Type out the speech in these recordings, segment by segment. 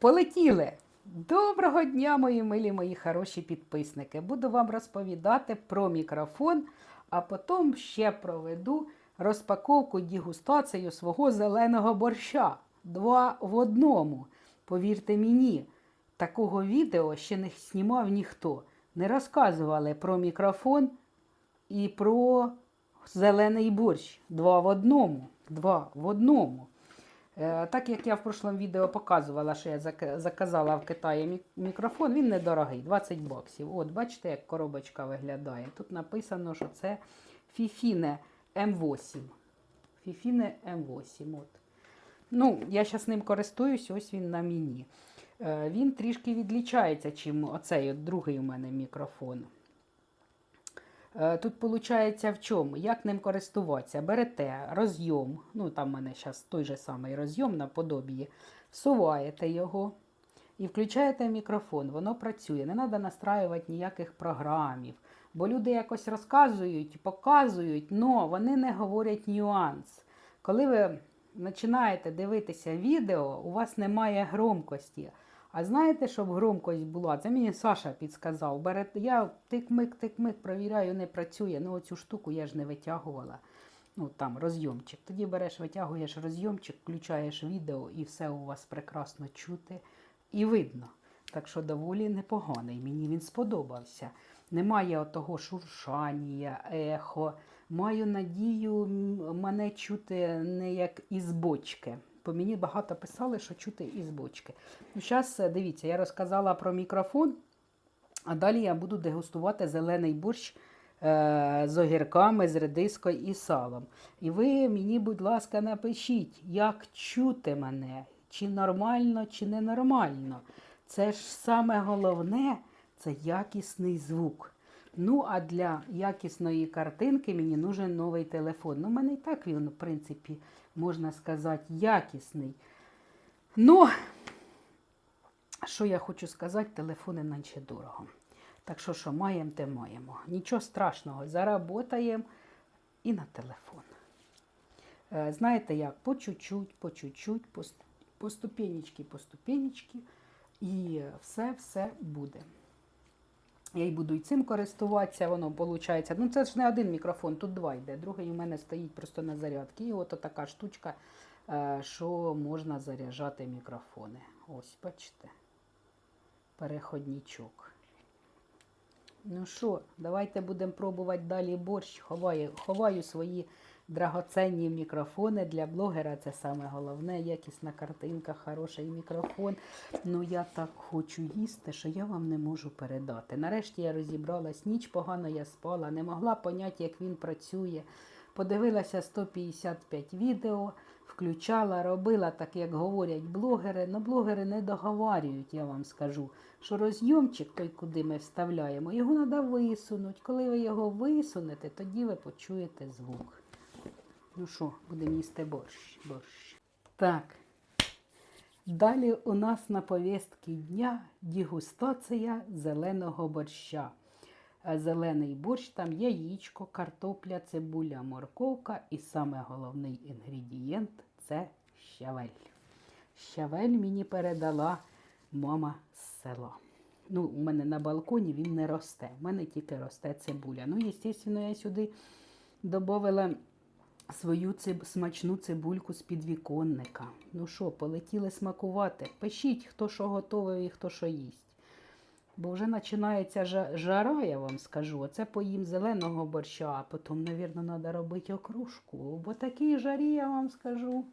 Полетіли! Доброго дня, мої милі, мої хороші підписники. Буду вам розповідати про мікрофон, а потім ще проведу розпаковку дегустацію свого зеленого борща. Два в одному. Повірте мені, такого відео ще не знімав ніхто. Не розказували про мікрофон і про зелений борщ. Два в одному. Два в одному. Е, Так як я в прошлому відео показувала, що я заказала в Китаї мікрофон, він недорогий, 20 баксів. От, бачите, як коробочка виглядає. Тут написано, що це Fifine М8. Fifine М8. От. Ну, я зараз ним користуюсь, ось він на мені. Е, Він трішки відлічається, чим оцей от другий у мене мікрофон. Е, Тут виходить в чому? Як ним користуватися? Берете розйом, ну там в мене зараз той же самий розйом наподобі, всуваєте його і включаєте мікрофон, воно працює. Не треба настраювати ніяких програмів. Бо люди якось розказують, показують, але вони не говорять нюанс. Коли ви починаєте дивитися відео, у вас немає громкості. А знаєте, щоб громкость була? Це мені Саша підсказав. Я тик-мик, тик-мик, провіряю, не працює. Ну, оцю штуку я ж не витягувала. Ну, там розйомчик. Тоді береш, витягуєш розйомчик, включаєш відео і все у вас прекрасно чути і видно. Так що доволі непоганий. Мені він сподобався. Немає отого шуршання, ехо. Маю надію, мене чути не як із бочки. По мені багато писали, що чути із бочки. Ну, зараз дивіться, я розказала про мікрофон, а далі я буду дегустувати зелений борщ е, з огірками, з редискою і салом. І ви мені, будь ласка, напишіть, як чути мене, чи нормально, чи ненормально. Це ж саме головне це якісний звук. Ну, а для якісної картинки мені нужен новий телефон. Ну, у мене і так він, в принципі, можна сказати, якісний. Ну, що я хочу сказати, телефони наче дорого. Так що, що маємо, те маємо. Нічого страшного, заработаємо і на телефон. Е, Знаєте як? По чуть-чуть, по чуть-чуть, по, ст- по ступенечки, по ступенечки, і все-все буде. Я й буду і цим користуватися, воно виходить. Ну, це ж не один мікрофон, тут два йде. Другий у мене стоїть просто на зарядці. І от така штучка, е, що можна заряджати мікрофони. Ось, бачите. Переходничок. Ну що, давайте будемо пробувати далі борщ. Ховаю, ховаю свої драгоценні мікрофони для блогера. Це саме головне, якісна картинка, хороший мікрофон. Ну я так хочу їсти, що я вам не можу передати. Нарешті я розібралась, ніч погано я спала, не могла поняти, як він працює. Подивилася 155 відео, включала, робила так, як говорять блогери. Ну, блогери не договарюють, я вам скажу, що розйомчик, той, куди ми вставляємо, його треба висунути. Коли ви його висунете, тоді ви почуєте звук. Ну що, будемо їсти борщ. борщ. Так. Далі у нас на повістці дня дегустація зеленого борща. Е, Зелений борщ, там є яєчко, картопля, цибуля, морковка і саме головний інгредієнт це щавель. Щавель мені передала мама з села. Ну, у мене на балконі він не росте. У мене тільки росте цибуля. Ну, звісно, я сюди додала свою циб... смачну цибульку з підвіконника. Ну що, полетіли смакувати. Пишіть, хто що готовий і хто що їсть. Бо вже починається жара, я вам скажу. Оце поїм зеленого борща, а потім, мабуть, треба робити окружку. Бо такій жарі, я вам скажу.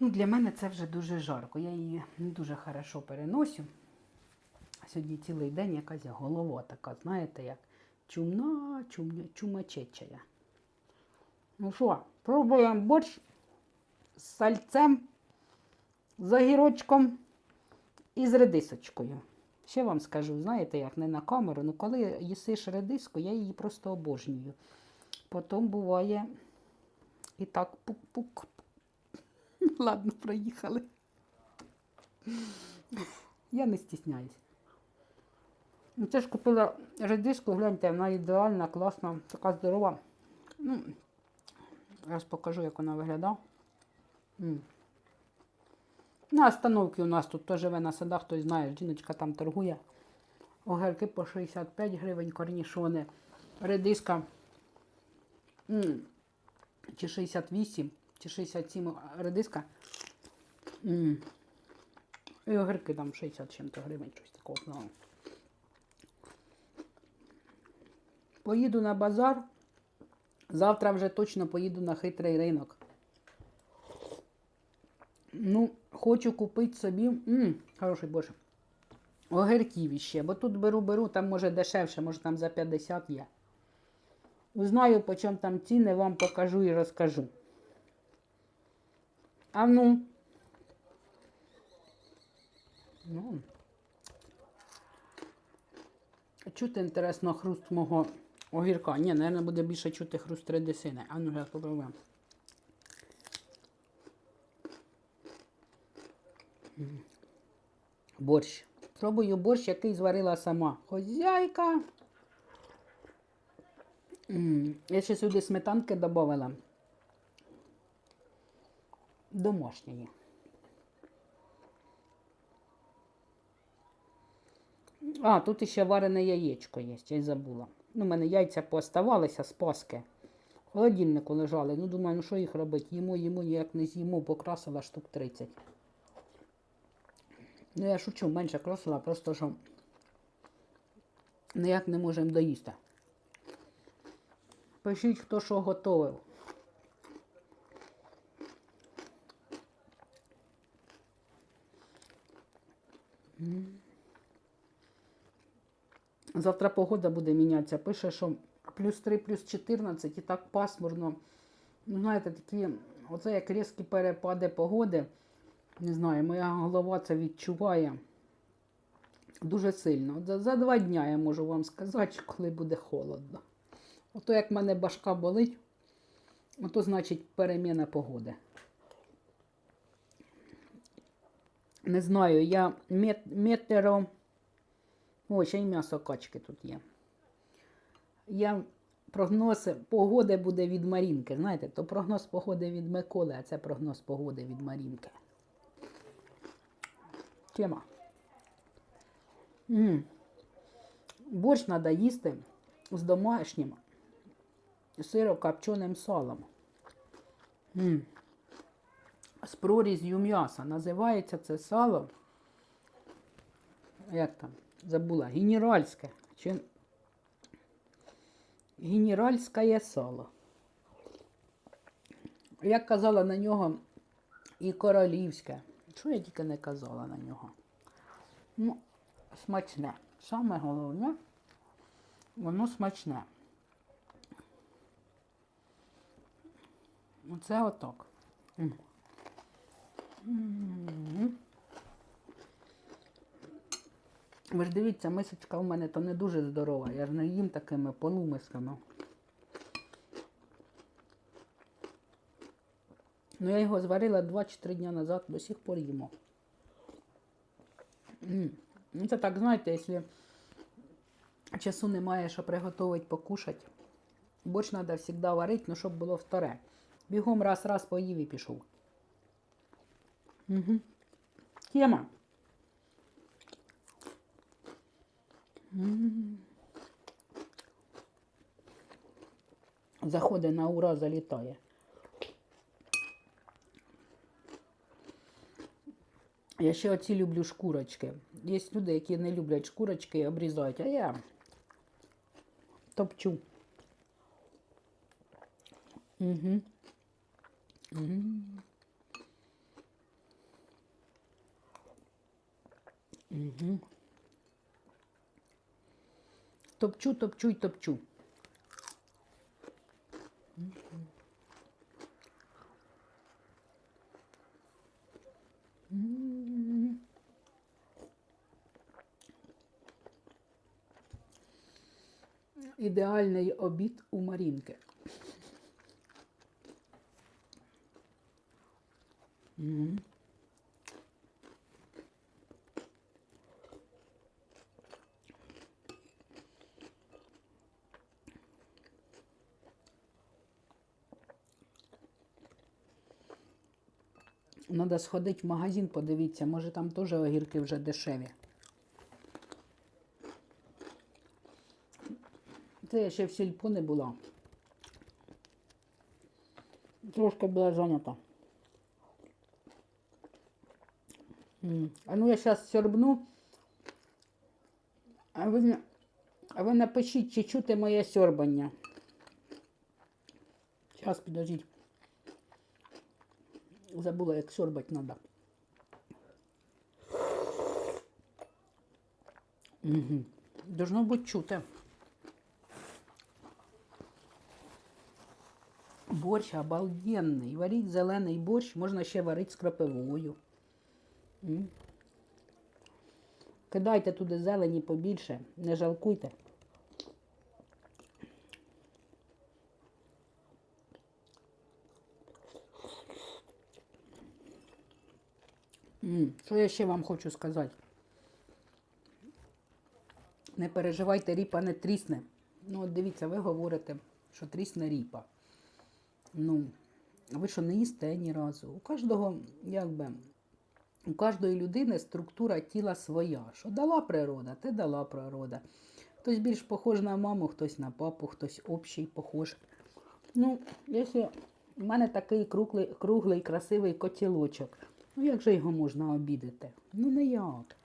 Ну, для мене це вже дуже жарко. Я її не дуже хорошо переносю. Сьогодні цілий день якась голова така, знаєте, як чумна, чумня, чумачечая. Ну що, пробуємо борщ з сальцем, з огірочком і з редисочкою. Ще вам скажу, знаєте, як не на камеру, ну коли їсиш редиску, я її просто обожнюю. Потім буває і так пук-пук. Ладно, проїхали. Я не стісняюсь. Ну, Це ж купила редиску, гляньте, вона ідеальна, класна, така здорова. Ну, Зараз покажу, як вона виглядає. На остановці у нас тут хто живе на садах, хтось знає, жіночка там торгує. Огірки по 65 гривень, корнішони, редиска чи 68, чи 67 редиска. І огірки там 60 чим-то гривень, щось такого. Поїду на базар. Завтра вже точно поїду на хитрий ринок. Ну, хочу купити собі. М, хороший боже. Огірків іще. Бо тут беру, беру, там може дешевше, може там за 50 є. Узнаю, по чому там ціни, вам покажу і розкажу. А ну. Ну. Чути інтересно хруст мого огірка. Ні, мабуть, буде більше чути хруст редисини. А ну, зараз попробуємо. Борщ. Пробую борщ, який зварила сама. Хозяйка. Я ще сюди сметанки додавала. Домашньої. А, тут ще варене яєчко є, я й забула. Ну, у мене яйця пооставалися з паски. В холодильнику лежали. Ну, думаю, ну що їх робити? Їмо, їмо, ніяк не з'їмо, покрасила штук 30. Ну, я шучу, менше красила, просто що ніяк не можемо доїсти. Пишіть, хто що готовив. М. Завтра погода буде мінятися. Пише, що плюс 3, плюс 14 і так пасмурно. Ну, знаєте, такі, оце як різкі перепади погоди. Не знаю, моя голова це відчуває дуже сильно. За, за два дня я можу вам сказати, коли буде холодно. Ото як в мене башка болить, ото значить переміна погоди. Не знаю, я мет, метеро. О, ще й м'ясо качки тут є. Я прогноз погоди буде від Марінки. Знаєте, то прогноз погоди від Миколи, а це прогноз погоди від Марінки. Тема. М. Борщ треба їсти з домашнім сиро-копченим салом. М. З проріз'ю м'яса. Називається це сало. Як там? Забула. Генеральське. Чи... Генеральське сало. Як казала на нього і королівське. Що я тільки не казала на нього? Ну, смачне. Саме головне, воно смачне. Оце отак. М. М. Ви ж дивіться, мисочка у мене то не дуже здорова. Я ж не їм такими полумисками. Ну, я його зварила 2 чи 3 дні назад, до сих пор їмо. Ну, це так, знаєте, якщо часу немає, що приготувати, покушати. Борщ треба завжди варити, ну, щоб було вторе. Бігом раз-раз поїв і пішов. Угу. Тема. М. Заходить на ура, залітає. Я ще оці люблю шкурочки. Є люди, які не люблять шкурочки і обрізають, а я топчу. Угу. Угу. Угу. Топчу, топчу й топчу. Ідеальний обід у Марінки. М. Треба сходити в магазин, подивитися, може там теж огірки вже дешеві. Це я ще в сільпо не була. Трошки була зайнята. А ну я зараз сьорбну. А ви, а ви напишіть, чи чути моє сьорбання. Зараз, підождіть. Забула, як сьорбать треба. Угу. Должно бути чути. Борщ обалденний. Варіть зелений борщ, можна ще варити з крапивою. Кидайте туди зелені побільше, не жалкуйте. Що я ще вам хочу сказати? Не переживайте, ріпа не трісне. Ну, от дивіться, ви говорите, що трісне ріпа. Ну, ви що не їсте ні разу? У кожного, якби, у кожної людини структура тіла своя. Що дала природа, те дала природа. Хтось більш похож на маму, хтось на папу, хтось общий похож. Ну, якщо в мене такий круглий, круглий красивий котілочок, ну як же його можна обідати? Ну ніяк.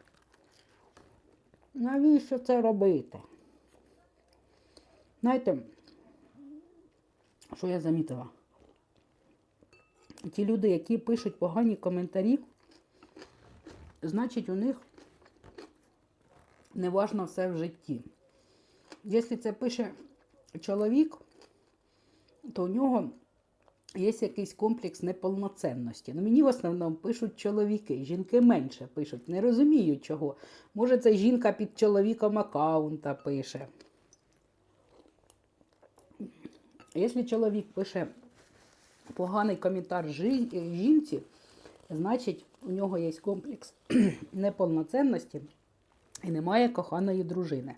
Навіщо це робити? Знаєте, що я замітила? Ті люди, які пишуть погані коментарі, значить у них неважно все в житті. Якщо це пише чоловік, то у нього є якийсь комплекс неповноцінності. Ну, мені в основному пишуть чоловіки, жінки менше пишуть, не розумію чого. Може, це жінка під чоловіком аккаунта пише. Якщо чоловік пише поганий коментар жінці, значить у нього є комплекс неповноцінності і немає коханої дружини.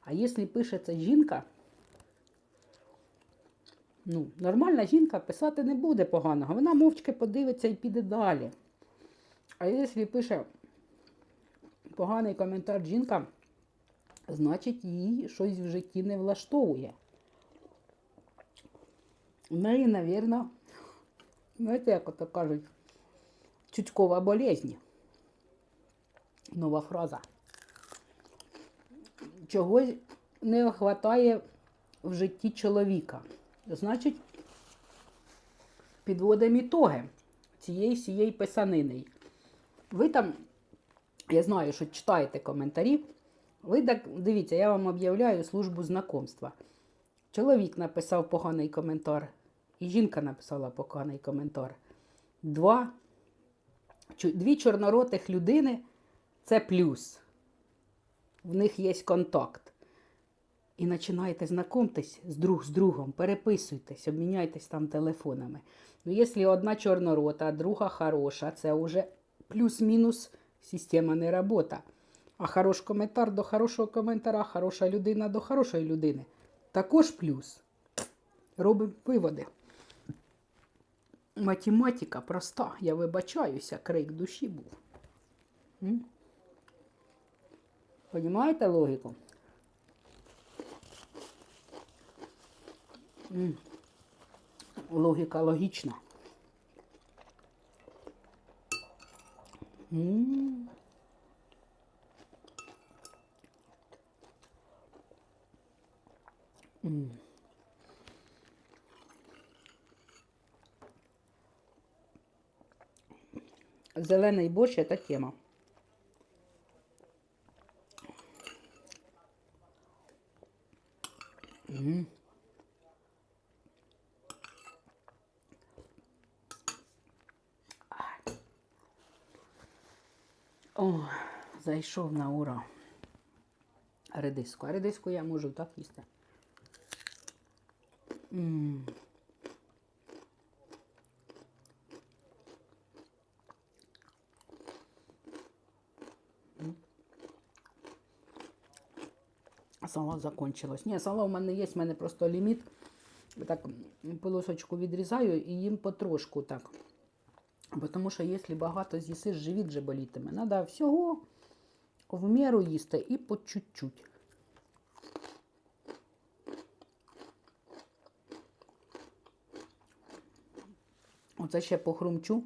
А якщо пише це жінка, ну, нормальна жінка писати не буде поганого, вона мовчки подивиться і піде далі. А якщо пише поганий коментар жінка, значить їй щось в житті не влаштовує. У неї, навірно, знаєте, як ото кажуть, чутькова болезнь. Нова фраза. Чогось не вистачає в житті чоловіка. Значить, підводимо ітоги цієї всієї писанини. Ви там, я знаю, що читаєте коментарі. Ви так дивіться, я вам об'являю службу знакомства. Чоловік написав поганий коментар, і жінка написала поганий коментар. Два, дві чорноротих людини це плюс. В них є контакт. І починаєте знайомитись з друг з другом, переписуйтесь, обміняйтесь там телефонами. Ну, якщо одна чорнорота, друга хороша, це вже плюс-мінус система не робота. А хороший коментар до хорошого коментара, хороша людина до хорошої людини. Також плюс. Робимо виводи. Математика проста. Я вибачаюся, крик душі був. Понімаєте логіку? Логіка логічна. М. Зелений борщ – це тема. М. О, зайшов на ура. Редиску. А редиску я можу так їсти. М. М. Сало закончилось. Ні, сало в мене є, в мене просто ліміт. Так м, полосочку відрізаю і їм потрошку так. Бо Тому що якщо багато з'їсиш, живіт же болітиме. Треба всього в міру їсти і по чуть-чуть. Оце ще похрумчу,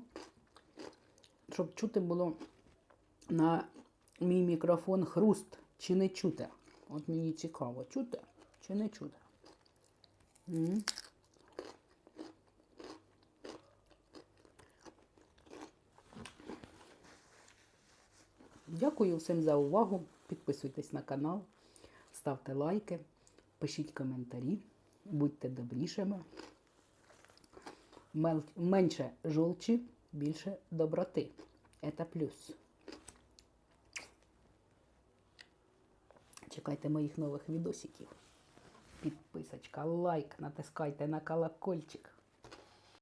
щоб чути було на мій мікрофон хруст чи не чути. От мені цікаво, чути чи не чути. М. Дякую всім за увагу. Підписуйтесь на канал, ставте лайки, пишіть коментарі, будьте добрішими. Менше жолчі, більше доброти. Це плюс. Чекайте моїх нових відосиків. Підписочка, лайк, натискайте на колокольчик.